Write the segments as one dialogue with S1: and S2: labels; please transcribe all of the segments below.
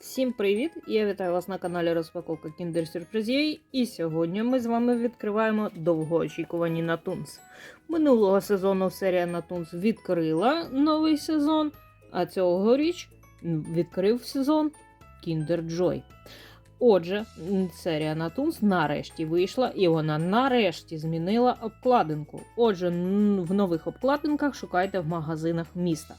S1: Всім привіт! Я вітаю вас на каналі Розпаковка Kinder Сюрпризів. І сьогодні ми з вами відкриваємо довгоочікувані Натунс. Минулого сезону серія Натунс відкрила новий сезон, а цьогоріч відкрив сезон Kinder Joy. Отже, серія Натунс нарешті вийшла, і вона нарешті змінила обкладинку. Отже, в нових обкладинках шукайте в магазинах міста.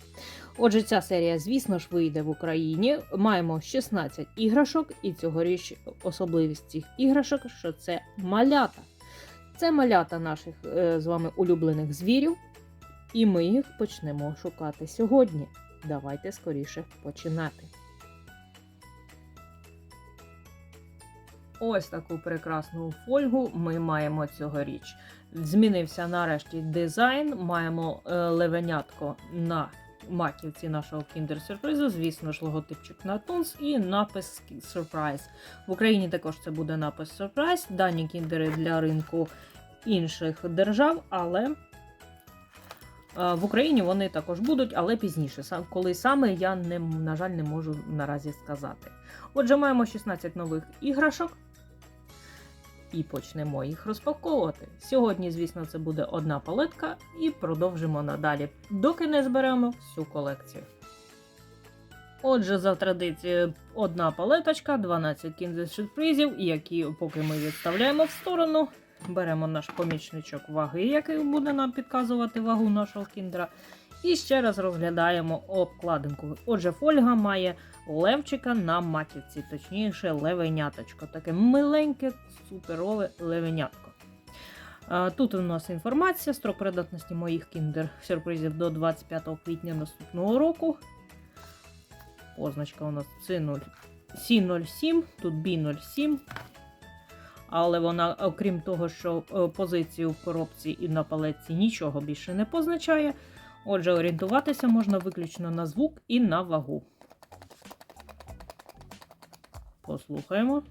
S1: Отже, ця серія, звісно ж, вийде в Україні. Маємо 16 іграшок, і цьогоріч особливість цих іграшок, що це малята. Це малята наших е, з вами улюблених звірів, і ми їх почнемо шукати сьогодні. Давайте скоріше починати. Ось таку прекрасну фольгу ми маємо цьогоріч. Змінився нарешті дизайн. Маємо е, левенятко на маківці нашого кіндер-сюрпризу, звісно ж, логотипчик на Тунс і напис Surprise. В Україні також це буде напис Surprise. Дані кіндери для ринку інших держав, але е, в Україні вони також будуть, але пізніше. Коли саме я не, на жаль, не можу наразі сказати. Отже, маємо 16 нових іграшок. І почнемо їх розпаковувати. Сьогодні, звісно, це буде одна палетка, і продовжимо надалі, доки не зберемо всю колекцію. Отже, за традицією, одна палеточка, 12 кінзер сюрпризів, які поки ми відставляємо в сторону. Беремо наш помічничок ваги, який буде нам підказувати вагу нашого кіндера. І ще раз розглядаємо обкладинку. Отже, фольга має левчика на маківці, точніше, левеняточко. Таке миленьке, суперове левенятко. Тут у нас інформація, строк придатності моїх кіндер-сюрпризів до 25 квітня наступного року. Позначка у нас C0, C07, тут B07. Але вона, окрім того, що е, позицію в коробці і на палетці нічого більше не позначає. Отже, орієнтуватися можна виключно на звук і на вагу. Послухаємо.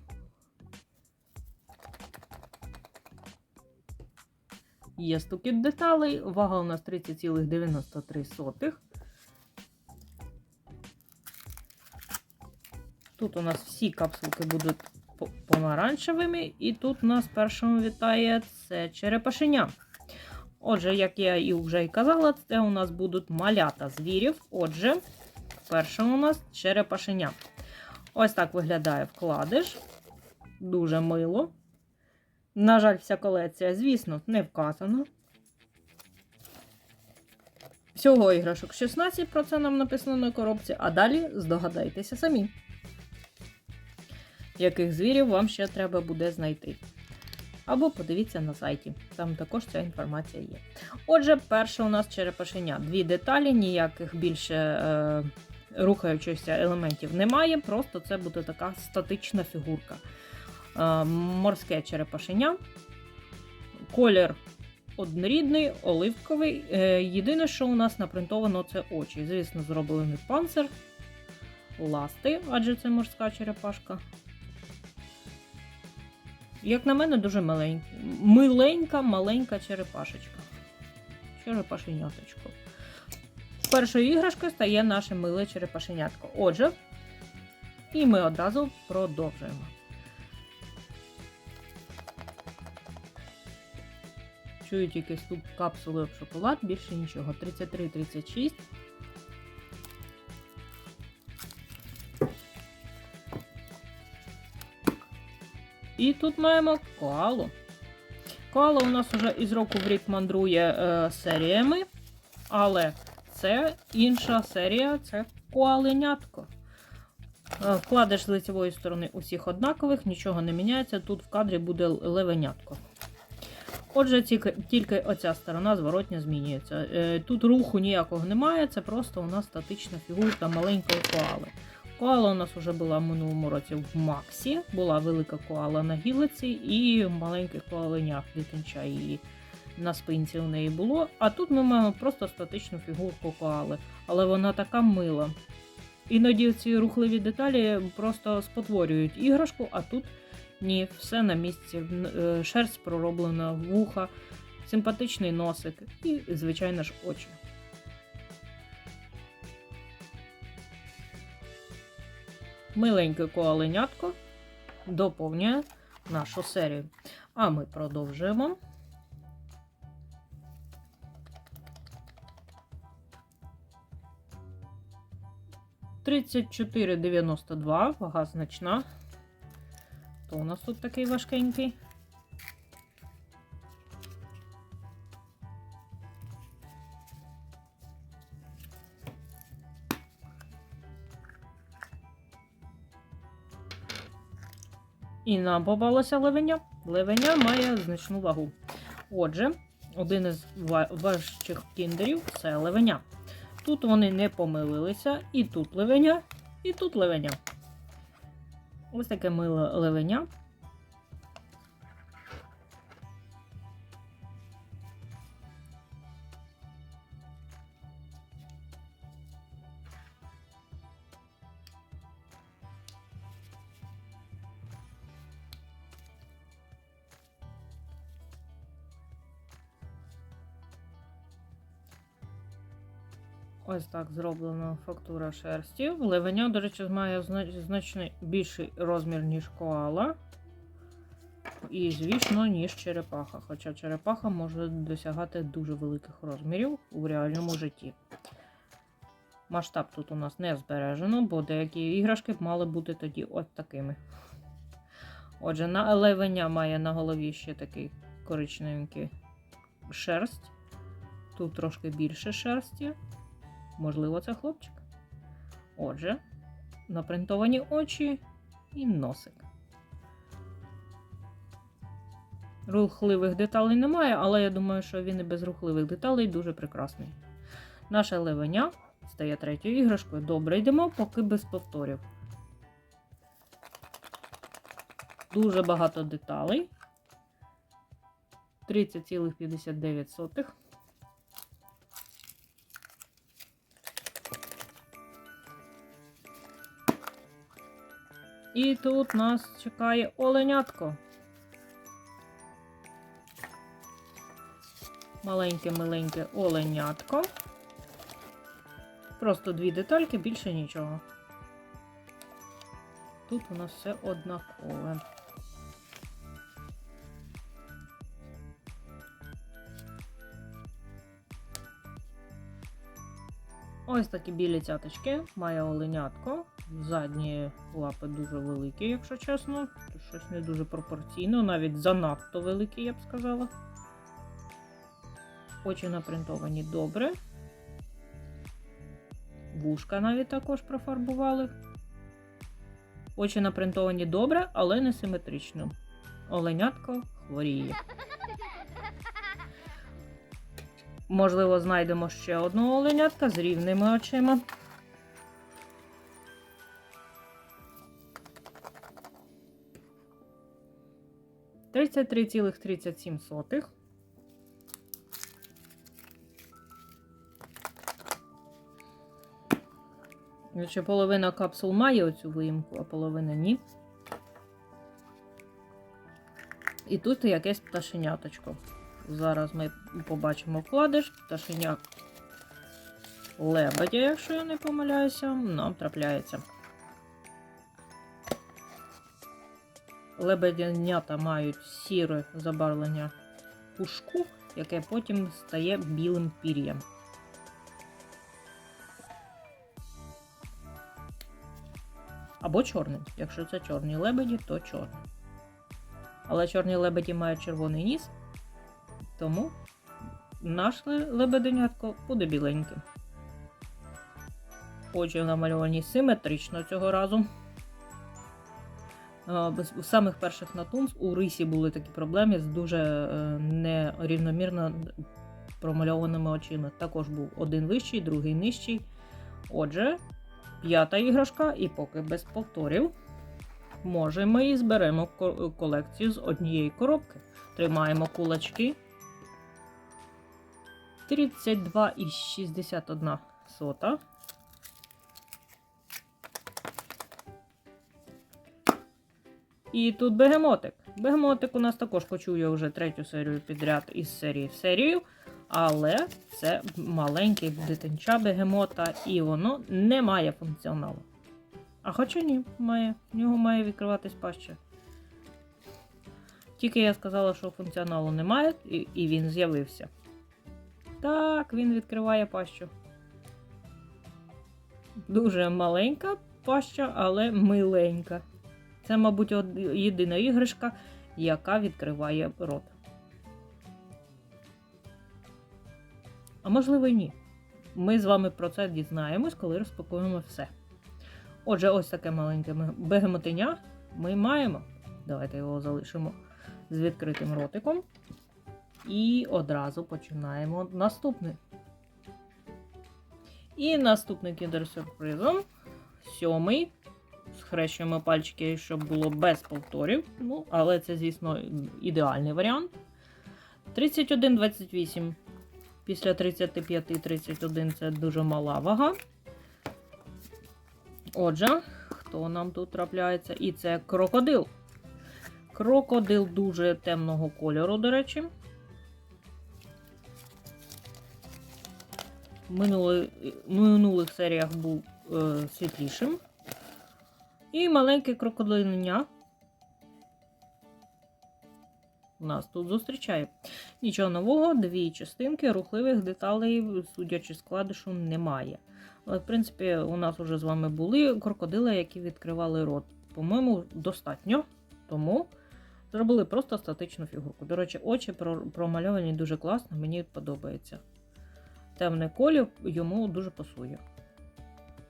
S1: Є стукіт деталей. Вага у нас 30,93. Тут у нас всі капсулки будуть помаранчевими, і тут нас першому вітає це черепашеня. Отже, як я і вже і казала, це у нас будуть малята звірів. Отже, першим у нас черепашеня. Ось так виглядає вкладиш. Дуже мило. На жаль, вся колекція, звісно, не вказана. Всього іграшок 16, про це нам написано на коробці, а далі здогадайтеся самі, яких звірів вам ще треба буде знайти. Або подивіться на сайті, там також ця інформація є. Отже, перше у нас черепашеня. Дві деталі, ніяких більше е, рухаючихся елементів немає, просто це буде така статична фігурка. Е, морське черепашеня. Колір однорідний, оливковий. Е, єдине, що у нас напринтовано, це очі. Звісно, зроблений панцир, ласти, адже це морська черепашка. Як на мене, дуже маленька. Миленька, маленька черепашечка. Черепашеняточко. Першою іграшкою стає наше миле черепашенятко. Отже, і ми одразу продовжуємо. Чую тільки стук капсули в шоколад, більше нічого. 33-36. І тут маємо коалу. Коала у нас вже із року в рік мандрує е, серіями, але це інша серія це коаленятко. Е, Вкладиш з лицевої сторони усіх однакових, нічого не міняється. Тут в кадрі буде левенятко. Отже, тільки, тільки оця сторона зворотня змінюється. Е, Тут руху ніякого немає, це просто у нас статична фігурка маленької коали. Коала у нас вже була в минулому році в Максі, була велика коала на гілиці і маленьких коаленях дитинча її на спинці у неї було. А тут ми маємо просто статичну фігурку коали, але вона така мила. Іноді ці рухливі деталі просто спотворюють іграшку, а тут ні, все на місці. Е, Шерсть пророблена, вуха, симпатичний носик і, звичайно ж, очі. Миленьке коаленятко доповнює нашу серію. А ми продовжуємо. Тридцять чотири дев'яносто два, вага значна. То у нас тут такий важкенький. І нам попалося левеня. Левеня має значну вагу. Отже, один із важчих кіндерів це левеня. Тут вони не помилилися, і тут левеня, і тут левеня. Ось таке миле левеня. Ось так зроблена фактура шерсті. Левеня, до речі, має значно більший розмір, ніж коала. І, звісно, ніж черепаха. Хоча черепаха може досягати дуже великих розмірів у реальному житті. Масштаб тут у нас не збережено, бо деякі іграшки б мали бути тоді от такими. Отже, на левеня має на голові ще такий коричневенький шерсть. Тут трошки більше шерсті. Можливо, це хлопчик. Отже, напринтовані очі і носик. Рухливих деталей немає, але я думаю, що він і без рухливих деталей дуже прекрасний. Наше левеня стає третьою іграшкою. Добре, йдемо, поки без повторів. Дуже багато деталей. 30,59. І тут нас чекає оленятко. Маленьке-маленьке оленятко. Просто дві детальки, більше нічого. Тут у нас все однакове. Ось такі білі цяточки. Має оленятко. Задні лапи дуже великі, якщо чесно. Щось не дуже пропорційно, навіть занадто великі, я б сказала. Очі напринтовані добре. Вушка навіть також профарбували. Очі напринтовані добре, але не симетрично. Оленятко хворіє. Можливо, знайдемо ще одного оленятка з рівними очима. Тридцять три цілих тридцять сім сотих. Якщо половина капсул має оцю виїмку, а половина ні. І тут якесь пташеняточко. Зараз ми побачимо вкладиш. Пташеня лебедя, якщо я не помиляюся, нам трапляється. Лебедянята мають сіре забарвлення пушку, яке потім стає білим пір'ям. Або чорним. Якщо це чорні лебеді, то чорні. Але чорні лебеді мають червоний ніс, тому наш лебеденятко буде біленьким. Очі намальовані симетрично цього разу. Без- У самих перших натунс у рисі були такі проблеми з дуже е, нерівномірно промальованими очима. Також був один вищий, другий нижчий. Отже, п'ята іграшка, і поки без повторів. Може, ми і зберемо колекцію з однієї коробки. Тримаємо кулачки. 32,61 сота. І тут бегемотик. Бегемотик у нас також почує вже третю серію підряд із серії в серію. Але це маленький дитинча бегемота, і воно не має функціоналу. А хоча ні, має. В нього має відкриватись паща. Тільки я сказала, що функціоналу немає, і, і він з'явився. Так, він відкриває пащу. Дуже маленька паща, але миленька. Це, мабуть, єдина іграшка, яка відкриває рот. А можливо, і ні. Ми з вами про це дізнаємось, коли розпакуємо все. Отже, ось таке маленьке бегемотиня ми маємо. Давайте його залишимо з відкритим ротиком. І одразу починаємо наступний. І наступний кіндер-сюрпризом. Сьомий. Схрещуємо пальчики, щоб було без повторів. Ну, але це, звісно, ідеальний варіант. 31-28. Після 35-31 це дуже мала вага. Отже, хто нам тут трапляється? І це крокодил. Крокодил дуже темного кольору, до речі. В минулих серіях був е, світлішим. І маленьке крокодилення нас тут зустрічає. Нічого нового, дві частинки, рухливих деталей, судячи з складишу, немає. Але, в принципі, у нас вже з вами були крокодили, які відкривали рот. По-моєму, достатньо. Тому зробили просто статичну фігурку. До речі, очі промальовані дуже класно, мені подобається. Темний колір йому дуже пасує.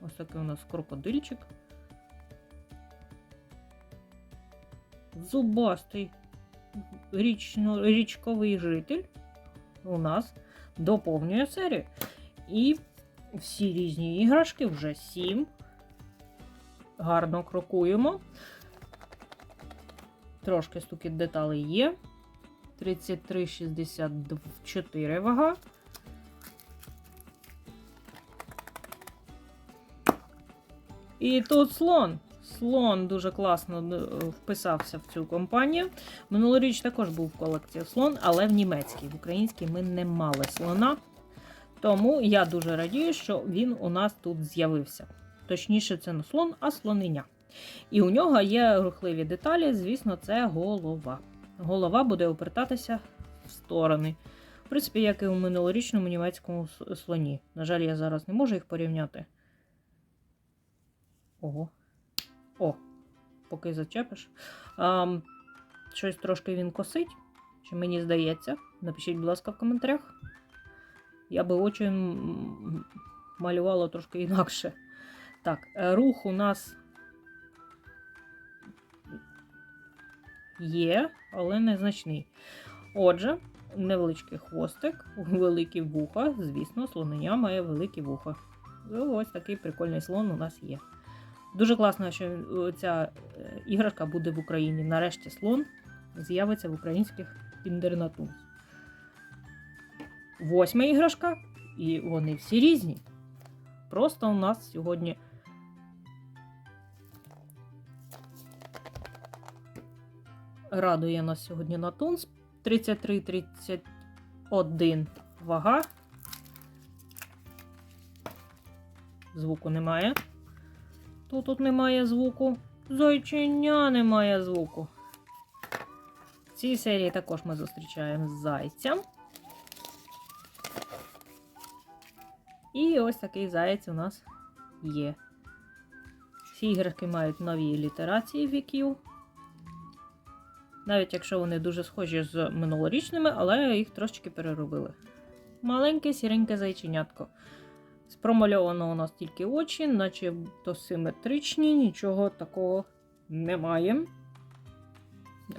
S1: Ось такий у нас крокодильчик. Зубастий річно, річковий житель у нас доповнює серію. І всі різні іграшки, вже сім. Гарно крокуємо. Трошки стукіт деталей є. 33,64 вага. І тут слон. Слон дуже класно е, вписався в цю компанію. Минулоріч також був в слон, але в німецькій. В українській ми не мали слона. Тому я дуже радію, що він у нас тут з'явився. Точніше, це не слон, а слонення. І у нього є рухливі деталі, звісно, це голова. Голова буде обертатися в сторони. В принципі, як і у минулорічному німецькому слоні. На жаль, я зараз не можу їх порівняти. Ого. О, поки зачепиш. А, щось трошки він косить. Чи мені здається? Напишіть, будь ласка, в коментарях. Я би очі малювала трошки інакше. Так, е, рух у нас є, але незначний. Отже, невеличкий хвостик, великі вуха. Звісно, слонення має великі вуха. Ось такий прикольний слон у нас є. Дуже класно, що е, ця е, іграшка буде в Україні. Нарешті слон з'явиться в українських інтернатунс. Восьма іграшка, і вони всі різні. Просто у нас сьогодні. Радує нас сьогодні Натунс. 33-31 вага. Звуку немає. Тут тут немає звуку. Зайчиня немає звуку. В цій серії також ми зустрічаємо зайця. І ось такий заєць у нас є. Всі іграшки мають нові літерації віків. Навіть якщо вони дуже схожі з минулорічними, але їх трошечки переробили. Маленьке сіреньке зайченятко. Спромальовано у нас тільки очі, наче то симетричні, нічого такого немає.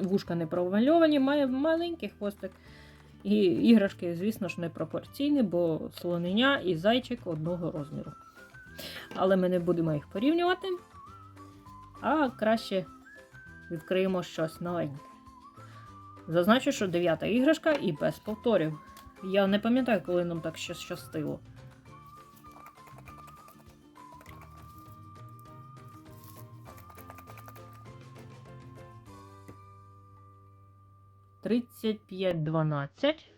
S1: Вушка не промальовані, має маленький хвостик. І іграшки, звісно ж, не пропорційні, бо слонення і зайчик одного розміру. Але ми не будемо їх порівнювати. А краще відкриємо щось новеньке. Зазначу, що дев'ята іграшка і без повторів. Я не пам'ятаю, коли нам так ще щастило. Тридцять п'ять дванадцять.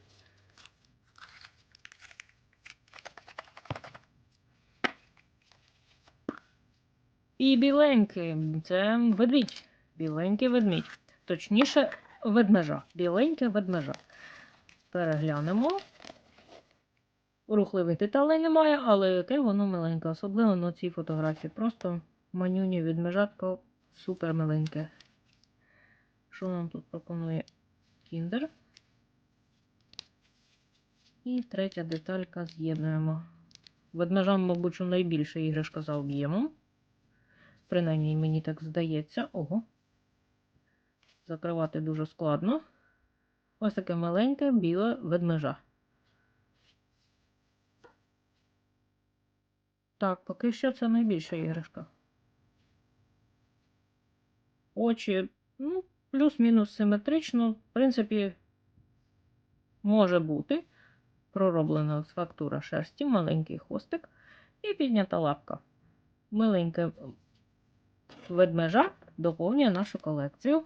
S1: І біленький це ведмідь. Біленький ведмідь. Точніше, ведмежа. Біленьке ведмежа. Переглянемо. Рухливих деталей немає, але яке воно миленьке, особливо на цій фотографії. Просто манюні ведмежатко супер миленьке. Що нам тут пропонує Кіндер? І третя деталька з'єднуємо. Ведмежам, мабуть, що найбільша іграшка за об'ємом. Принаймні, мені так здається. Ого. Закривати дуже складно. Ось таке маленьке біле ведмежа. Так, поки що це найбільша іграшка. Очі, ну, плюс-мінус симетрично, в принципі, може бути. Пророблена фактура шерсті, маленький хвостик і піднята лапка. Миленьке ведмежа доповнює нашу колекцію.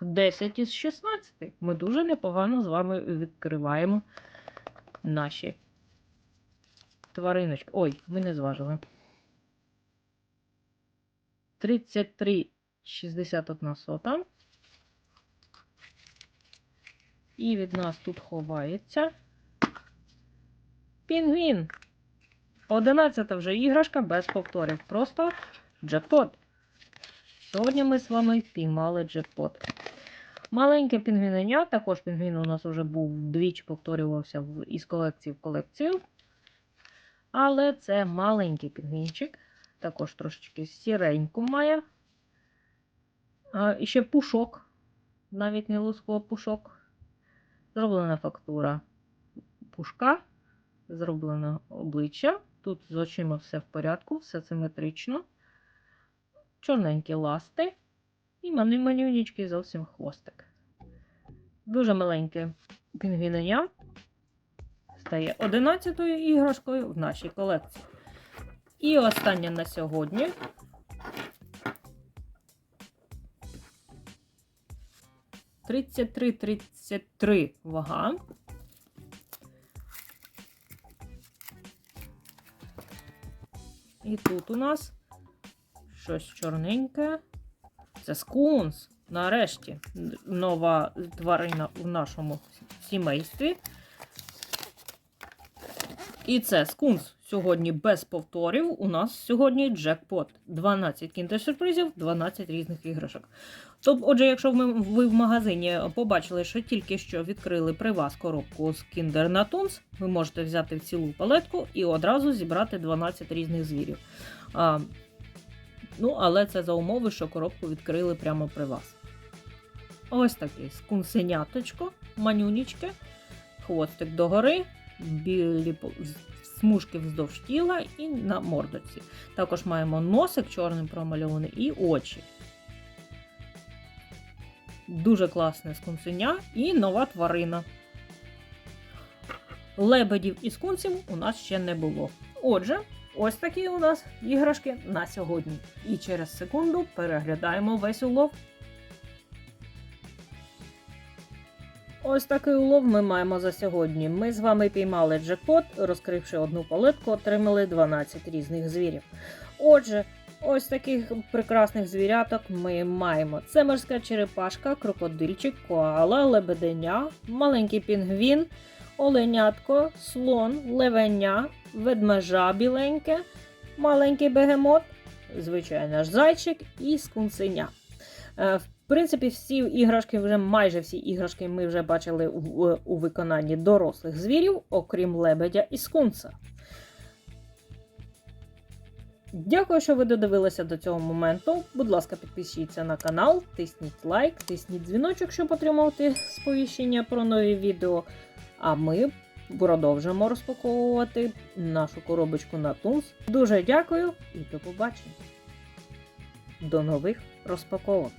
S1: 10 із 16. Ми дуже непогано з вами відкриваємо наші твариночки. Ой, ми не зважили. 33,61 сота. І від нас тут ховається пінгвін. 11 вже іграшка без повторів. Просто джекпот. Сьогодні ми з вами піймали джекпот. Маленьке пінгвіненя, також пінгвін у нас вже був двічі повторювався із колекції в колекцію. Але це маленький пінгвінчик. Також трошечки сіреньку має. А, і ще пушок. Навіть не луску, а пушок. Зроблена фактура пушка. Зроблено обличчя. Тут з очима все в порядку, все симетрично. Чорненькі ласти. І манюнічки зовсім хвостик. Дуже маленьке пінгвіненя стає 11-ю іграшкою в нашій колекції. І остання на сьогодні. Тридцять три, тридцять три вага. І тут у нас щось чорненьке. Це скунс. Нарешті нова тварина в нашому сімействі. І це скунс. Сьогодні без повторів. У нас сьогодні джекпот. 12 кіндер-сюрпризів, 12 різних іграшок. Тобто, отже, якщо ви в магазині побачили, що тільки що відкрили при вас коробку з Kinder Natuns, ви можете взяти цілу палетку і одразу зібрати 12 різних звірів. А, ну, але це за умови, що коробку відкрили прямо при вас. Ось такий скунсеняточко, манюнічки, хвостик догори, білі смужки вздовж тіла і на мордоці. Також маємо носик чорним промальований і очі. Дуже класне скунсеня і нова тварина. Лебедів і скунсів у нас ще не було. Отже, ось такі у нас іграшки на сьогодні. І через секунду переглядаємо весь улов. Ось такий улов ми маємо за сьогодні. Ми з вами піймали джекпот, розкривши одну палетку, отримали 12 різних звірів. Отже, ось таких прекрасних звіряток ми маємо: це морська черепашка, крокодильчик, коала, лебеденя, маленький пінгвін, оленятко, слон, левеня, ведмежа біленьке, маленький бегемот, звичайно ж зайчик і скунсеня. В принципі, всі іграшки, вже майже всі іграшки ми вже бачили у, у виконанні дорослих звірів, окрім лебедя і скунса. Дякую, що ви додивилися до цього моменту. Будь ласка, підпишіться на канал, тисніть лайк, тисніть дзвіночок, щоб отримувати сповіщення про нові відео. А ми продовжимо розпаковувати нашу коробочку на Тунс. Дуже дякую і до побачення. До нових розпаковок.